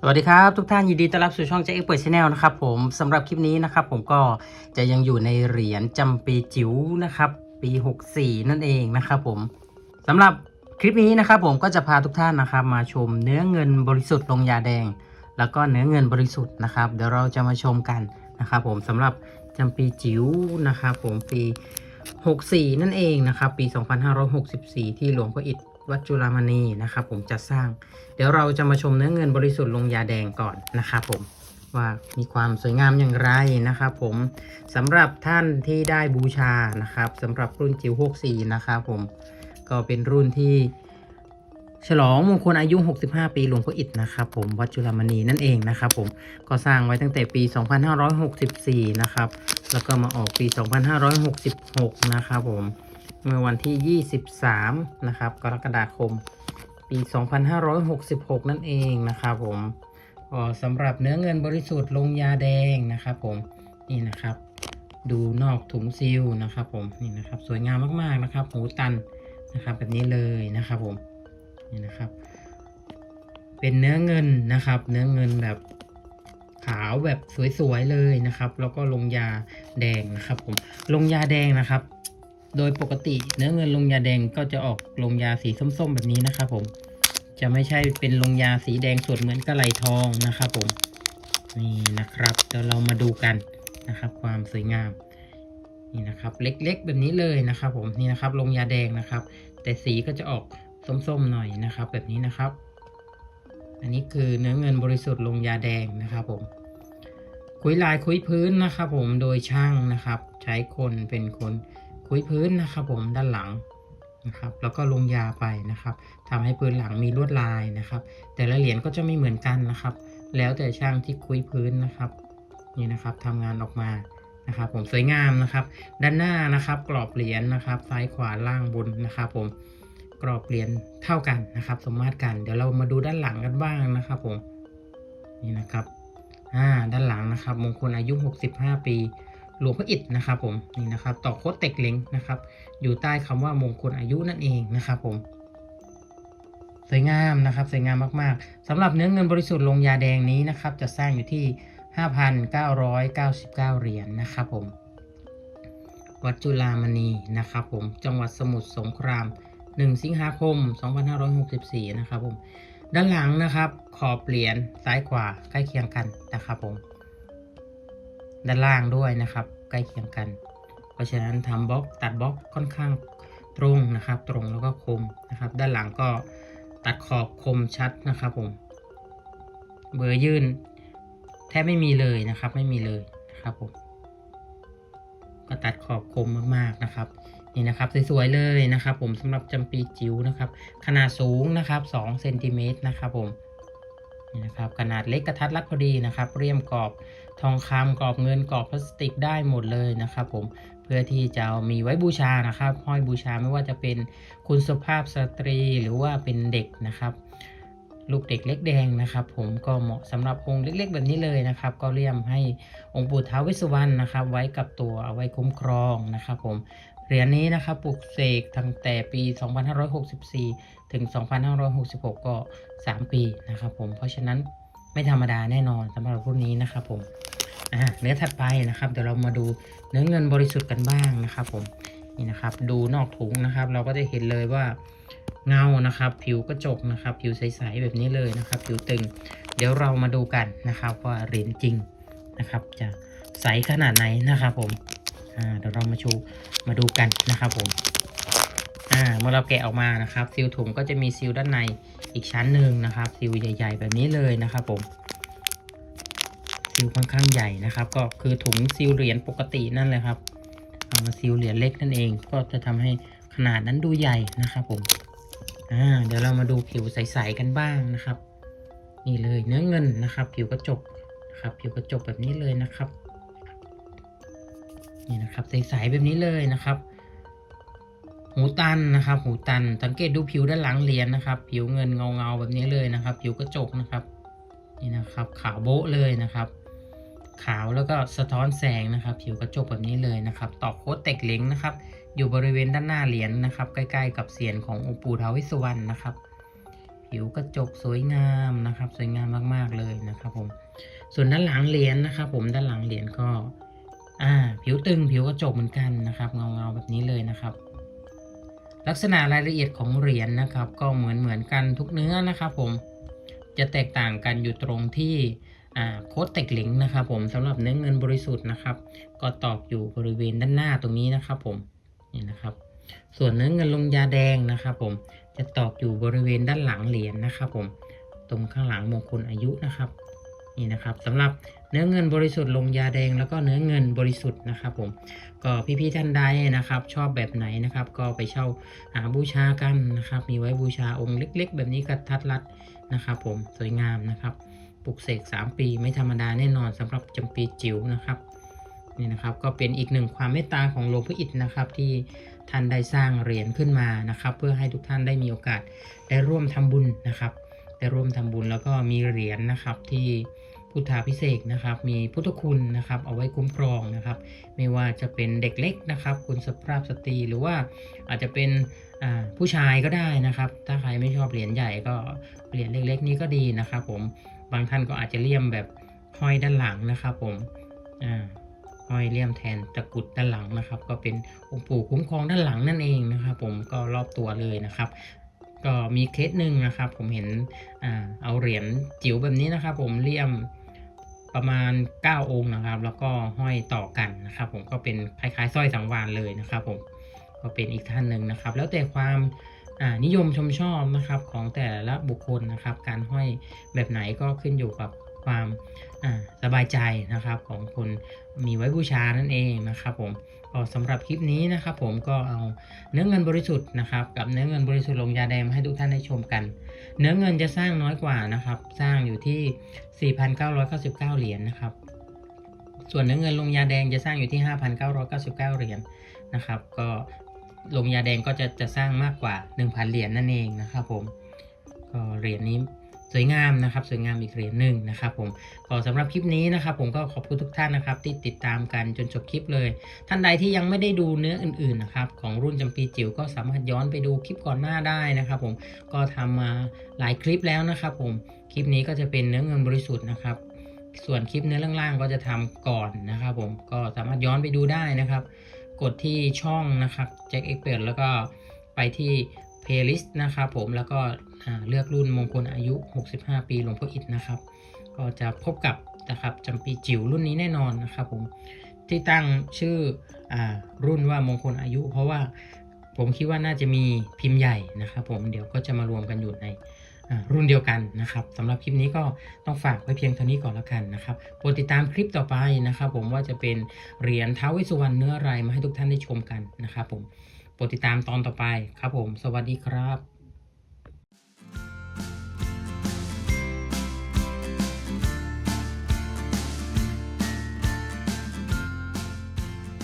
สวัสดีครับทุกท่านยินดีต้อนรับสู่ช่องเจ๊เอ็กเปิดชาแนลนะครับผมสำหรับคลิปนี้นะครับผมก็จะยังอยู่ในเหรียญจำปีจิ๋วนะครับปี 64 นั่นเองนะครับผมสำหรับคลิปนี้นะครับผมก็จะพาทุกท่านนะครับมาชมเนื้อเงินบริสุทธิ์ลงยาแดง แล้วก็เนื้อเงินบริสุทธิ์นะครับเดี๋ยวเราจะมาชมกันนะครับผมสำหรับจำปีจิ๋วนะครับผมปี 64 นั่นเองนะครับปี 2564 ที่หลวงพ่ออิฐ วัดจุฬามณีนะครับ ผมจะสร้าง เดี๋ยวเราจะมาชมเนื้อเงินบริสุทธิ์ลงยาแดงก่อนนะครับผมว่ามีความสวยงามอย่างไรนะครับ ผมสำหรับท่านที่ได้บูชานะครับสำหรับรุ่นจิ๋ว64นะครับผมก็เป็นรุ่นที่ฉลองมงคลอายุ 65 ปีหลวงพ่ออิฐนะครับผมวัดจุฬามณีนั่นเองนะครับผมก็สร้างไว้ตั้งแต่ปี 2564 นะครับ แล้วก็มาออกปี 2566 นะครับผม เมื่อวันที่ 23 นะครับ กรกฎาคม ปี 2566 นั่นเองนะครับผมสำหรับเนื้อเงินบริสุทธิ์ลงยาแดงนะครับผมนี่นะครับ ดูนอกถุงซีลนะครับผมนี่นะครับสวยงามมากๆนะครับ หูตันนะครับแบบนี้เลยนะครับผมนี่นะครับ เป็นเนื้อเงินนะครับ เนื้อเงินแบบขาวแบบสวยๆเลยนะครับ แล้วก็ลงยาแดงนะครับผมลงยาแดงนะครับ โดยปกติเนื้อเงินลงยาแดงก็จะออกลงยาสีส้มๆ แบบนี้นะครับผมจะไม่ใช่เป็นลงยาสีแดงสดเหมือนกระไหลทองนะครับผมนี่นะครับเดี๋ยวเรามาดูกันนะครับ ความสวยงามนี่นะครับ เล็กๆ แบบนี้เลยนะครับ ผมนี่นะครับลงยาแดงนะครับ แต่สีก็จะออกส้มๆหน่อยนะครับ แบบนี้นะครับ อันนี้คือเนื้อเงินบริสุทธิ์ลงยาแดงนะครับผมคุยลายคุยพื้นนะครับ ผมโดยช่างนะครับ ใช้คนเป็นคน คุยพื้นนะครับผมด้านหลังนะครับแล้วก็ลงยาไปนะครับทำให้พื้นหลังมีลวดลายนะครับ แต่ละเหรียญก็จะไม่เหมือนกันนะครับ แล้วแต่ช่างที่คุยพื้นนะครับนี่นะครับทำงานออกมานะครับผมสวยงามนะครับ ด้านหน้านะครับกรอบเหรียญนะครับซ้ายขวาล่างบนนะครับผมกรอบเหรียญเท่ากันนะครับ สมมาตรกัน เดี๋ยวเรามาดูด้านหลังกันบ้างนะครับผมนี่นะครับอ่าด้านหลังนะครับมงคลอายุ 65 ปี หลวงพ่ออิฐนะครับผมนี่นะครับต่อโคตเต็กเล้งนะครับ อยู่ใต้คำว่ามงคลอายุนั่นเองนะครับผมสวยงามนะครับสวยงามมากๆสำหรับเนื้อเงินบริสุทธิ์ลงยาแดงนี้นะครับ จะสร้างอยู่ที่ 5,999 เหรียญนะครับผม วัดจุฬามณีนะครับผมจังหวัดสมุทรสงคราม 1 สิงหาคม 2564 นะครับผมด้านหลังนะครับขอบเหรียญซ้ายขวาใกล้เคียงกันนะครับผม ด้านล่างด้วยนะครับ ใกล้เคียงกัน เพราะฉะนั้นทำบล็อกตัดบล็อกค่อนข้างตรงนะครับ ตรงแล้วก็คมนะครับ ด้านหลังก็ตัดขอบคมชัดนะครับผมเบอร์ยื่นแทบไม่มีเลยนะครับ ไม่มีเลยนะครับผมก็ตัดขอบคมมากๆนะครับ นี่นะครับสวยๆเลยนะครับ ผมสำหรับจำปีจิ๋วนะครับ ขนาดสูงนะครับ2เซนติเมตรนะครับผมนี่นะครับขนาดเล็กกระทัดรัดพอดีนะครับ เรียมกรอบ ทองคำกรอบเงินกรอบพลาสติกได้หมดเลยนะครับผมเพื่อที่จะมีไว้บูชานะครับห้อยบูชาไม่ว่าจะเป็นคุณสุภาพสตรีหรือว่าเป็นเด็กนะครับ ลูกเด็กเล็กแดงนะครับ ผมก็เหมาะสำหรับองค์เล็ก ๆ แบบนี้เลยนะครับ ก็เรียมให้องค์ปู่ท้าวเวสสุวรรณนะครับ ไว้กับตัวเอาไว้คุ้มครองนะครับ ผมเหรียญนี้นะครับปลุกเสกตั้งแต่ปี 2564 ถึง 2566 ก็ 3 ปีนะครับผมเพราะฉะนั้น ไม่ธรรมดาแน่นอนสำหรับรุ่นนี้นะครับผมอ่าเนื้อถัดไปนะครับ เดี๋ยวเรามาดูเนื้อเงินบริสุทธิ์กันบ้างนะครับผมนี่นะครับ ดูนอกถุงนะครับ เราก็จะเห็นเลยว่าเงานะครับ ผิวกระจกนะครับ ผิวใสๆแบบนี้เลยนะครับ ผิวตึง เดี๋ยวเรามาดูกันนะครับ ว่าเหรียญจริงนะครับ จะใสขนาดไหนนะครับผมอ่าเดี๋ยวเรามาชูมาดูกันนะครับผมอ่าเมื่อเราแกะออกมานะครับ ซีลถุงก็จะมีซีลด้านใน อีกชั้นหนึ่งนะครับซีลใหญ่ ๆ แบบนี้เลยนะครับผมซีลค่อนข้างใหญ่นะครับ ก็คือถุงซีลเหรียญปกตินั่นแหละครับเอามาซีลเหรียญเล็กนั่นเองก็จะทำให้ขนาดนั้นดูใหญ่นะครับผมอ่าเดี๋ยวเรามาดูผิวใสๆกันบ้างนะครับ นี่เลยเนื้อเงินนะครับ ผิวกระจกนะครับ ผิวกระจกแบบนี้เลยนะครับ นี่นะครับใสๆแบบนี้เลยนะครับ หูตันนะครับ หูตัน สังเกตดูผิวด้านหลังเหรียญนะครับ ผิวเงินเงาๆแบบนี้เลยนะครับ ผิวกระจกนะครับ นี่นะครับ ขาวโบ๊ะเลยนะครับ ขาวแล้วก็สะท้อนแสงนะครับ ผิวกระจกแบบนี้เลยนะครับ ตอกโคตเต็กเล็งนะครับ อยู่บริเวณด้านหน้าเหรียญนะครับ ใกล้ ๆ กับเสียนขององค์ปู่ท้าวเวสสุวรรณนะครับ ผิวกระจกสวยงามนะครับ สวยงามมากๆเลยนะครับ ผม ส่วนด้านหลังเหรียญนะครับ ผม ด้านหลังเหรียญก็ อ่า ผิวตึง ผิวกระจกเหมือนกันนะครับ เงาเงาๆแบบนี้เลยนะครับ ลักษณะรายละเอียดของเหรียญนะครับ ก็เหมือนเหมือนกันทุกเนื้อนะครับผมจะแตกต่างกันอยู่ตรงที่โค้ดเต็กหลิงนะครับผมสำหรับเนื้อเงินบริสุทธิ์นะครับ ก็ตอกอยู่บริเวณด้านหน้าตรงนี้นะครับผมนี่นะครับ ส่วนเนื้อเงินลงยาแดงนะครับผมจะตอกอยู่บริเวณด้านหลังเหรียญนะครับผมตรงข้างหลังมงคลอายุนะครับ นี่นะครับสำหรับเนื้อเงินบริสุทธิ์ลงยาแดงแล้วก็เนื้อเงินบริสุทธิ์นะครับผมก็พี่ๆท่านใดนะครับ ชอบแบบไหนนะครับ ก็ไปเช่าหาบูชากันนะครับ มีไว้บูชาองค์เล็ก ๆ แบบนี้กระทัดรัดนะครับ ผมสวยงามนะครับปลุกเสก3 ปีไม่ธรรมดาแน่นอนสำหรับจำปีจิ๋วนะครับนี่นะครับก็เป็นอีกหนึ่งความเมตตาของหลวงพ่ออิฐนะครับ ที่ท่านได้สร้างเหรียญขึ้นมานะครับ เพื่อให้ทุกท่านได้มีโอกาสได้ร่วมทำบุญนะครับ ได้ร่วมทำบุญแล้วก็มีเหรียญนะครับที่พุทธาพิเศษนะครับ มีพุทธคุณนะครับ เอาไว้คุ้มครองนะครับ ไม่ว่าจะเป็นเด็กเล็กนะครับ คุณสภาพสตรีหรือว่าอาจจะเป็นผู้ชายก็ได้นะครับ ถ้าใครไม่ชอบเหรียญใหญ่ก็เหรียญเล็ก ๆ นี้ก็ดีนะครับ ผมบางท่านก็อาจจะเลี่ยมแบบห้อยด้านหลังนะครับ ผมห้อยเลี่ยมแทนตะกุดด้านหลังนะครับ ก็เป็นองค์ปู่คุ้มครองด้านหลังนั่นเองนะครับ ผมก็รอบตัวเลยนะครับ ก็มีเคสหนึ่งนะครับ ผมเห็นอ่าเอาเหรียญจิ๋วแบบนี้นะครับ ผมเลี่ยมประมาณ 9 องค์นะครับ แล้วก็ห้อยต่อกันนะครับ ผมก็เป็นคล้ายๆสร้อยสังวานเลยนะครับ ผมก็เป็นอีกท่านหนึ่งนะครับ แล้วแต่ความนิยมชมชอบนะครับของแต่ละบุคคลนะครับ การห้อยแบบไหนก็ขึ้นอยู่กับ ความสบายใจนะครับของคนมีไว้บูชานั่นเองนะครับผมก็สำหรับคลิปนี้นะครับผมก็เอาเนื้อเงินบริสุทธิ์นะครับกับเนื้อเงินบริสุทธิ์ลงยาแดงมาให้ทุกท่านได้ชมกัน เนื้อเงินจะสร้างน้อยกว่านะครับ สร้างอยู่ที่ 4,999 เหรียญนะครับ ส่วนเนื้อเงินลงยาแดงจะสร้างอยู่ที่ 5,999 เหรียญนะครับ ก็ลงยาแดงก็จะจะสร้างมากกว่า 1,000 เหรียญนั่นเองนะครับผมก็เหรียญนี้ สวยงามนะครับสวยงามอีกเหรียญหนึ่งนะครับผมก็สำหรับคลิปนี้นะครับผมก็ขอบคุณทุกท่านนะครับที่ติดตามกันจนจบคลิปเลย ท่านใดที่ยังไม่ได้ดูเนื้ออื่นๆนะครับของรุ่นจำปีจิ๋วก็สามารถย้อนไปดูคลิปก่อนหน้าได้นะครับผมก็ทำมาหลายคลิปแล้วนะครับผมคลิปนี้ก็จะเป็นเนื้อเงินบริสุทธิ์นะครับส่วนคลิปเนื้อล่างๆก็จะทำก่อนนะครับผมก็สามารถย้อนไปดูได้นะครับ กดที่ช่องนะครับแจ็คเอ็กเปิดแล้วก็ไปที่ playlist นะครับผมแล้วก็เลือกรุ่นมงคลอายุ 65 ปีหลวงพ่ออิฐนะครับ ก็จะพบกับนะครับจำปีจิ๋วรุ่นนี้แน่นอนนะครับผมที่ตั้งชื่ออรุ่นว่ามงคลอายุ เพราะว่าผมคิดว่าน่าจะมีพิมพ์ใหญ่นะครับผมเดี๋ยวก็จะมารวมกันอยู่ในรุ่นเดียวกันนะครับสำหรับคลิปนี้ก็ต้องฝากไว้เพียงเท่านี้ก่อนแล้วกันนะครับโปรดติดตามคลิปต่อไปนะครับ ผมว่าจะเป็นเหรียญท้าวเวสุวรรณเนื้ออะไรมาให้ทุกท่านได้ชมกันนะครับผม ดติดตามตอนต่อไปครับผม สวัสดีครับ